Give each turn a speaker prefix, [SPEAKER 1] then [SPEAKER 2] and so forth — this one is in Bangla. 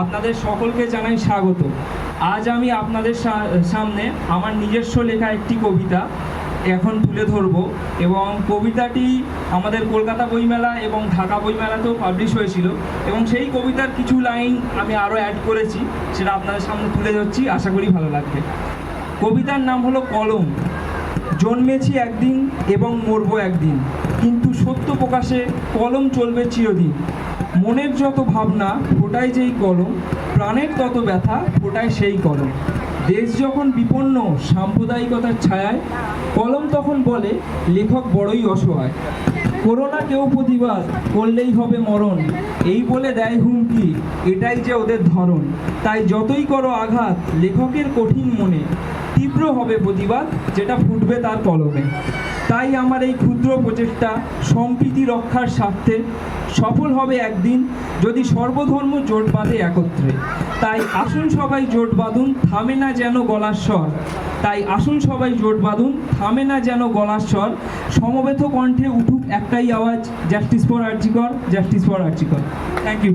[SPEAKER 1] আপনাদের সকলকে জানাই স্বাগত। আজ আমি আপনাদের সামনে আমার নিজস্ব লেখা একটি কবিতা এখন তুলে ধরব এবং কবিতাটি আমাদের কলকাতা বইমেলা এবং ঢাকা বইমেলাতেও পাবলিশ হয়েছিল এবং সেই কবিতার কিছু লাইন আমি আরও অ্যাড করেছি, সেটা আপনাদের সামনে তুলে ধরছি, আশা করি ভালো লাগবে। কবিতার নাম হলো কলম। জন্মেছি একদিন এবং মরবো একদিন, কিন্তু সত্য প্রকাশে কলম চলবে চিরদিন। মনের যত ভাবনা, ফোটায় যেই কলম, প্রাণের তত ব্যথা, ফোটায় সেই কলম। দেশ যখন বিপন্ন, সাম্প্রদায়িকতার ছায়ায়, কলম তখন বলে, লেখক বড়ই অসহায়। করোনা কেউ প্রতিবাদ করলেই হবে মরণ, এই বলে দেয় হুমকি, এটাই যে ওদের ধরন। তাই যতই করো আঘাত, লেখকের কঠিন মনে, তীব্র হবে প্রতিবাদ, যেটা ফুটবে তার কলমে। তাই আমার এই ক্ষুদ্র প্রচেষ্টা সম্প্রীতি রক্ষার স্বার্থে সফল হবে একদিন যদি সর্বধর্ম জোট বাঁধে একত্রে। তাই আসুন সবাই জোট বাঁধুন, থামে না যেন গলার স্বর। তাই আসুন সবাই জোট বাঁধুন, থামে না যেন গলার স্বর। সমবেত কণ্ঠে উঠুক একটাই আওয়াজ justice for RG Kar justice for RG Kar thank you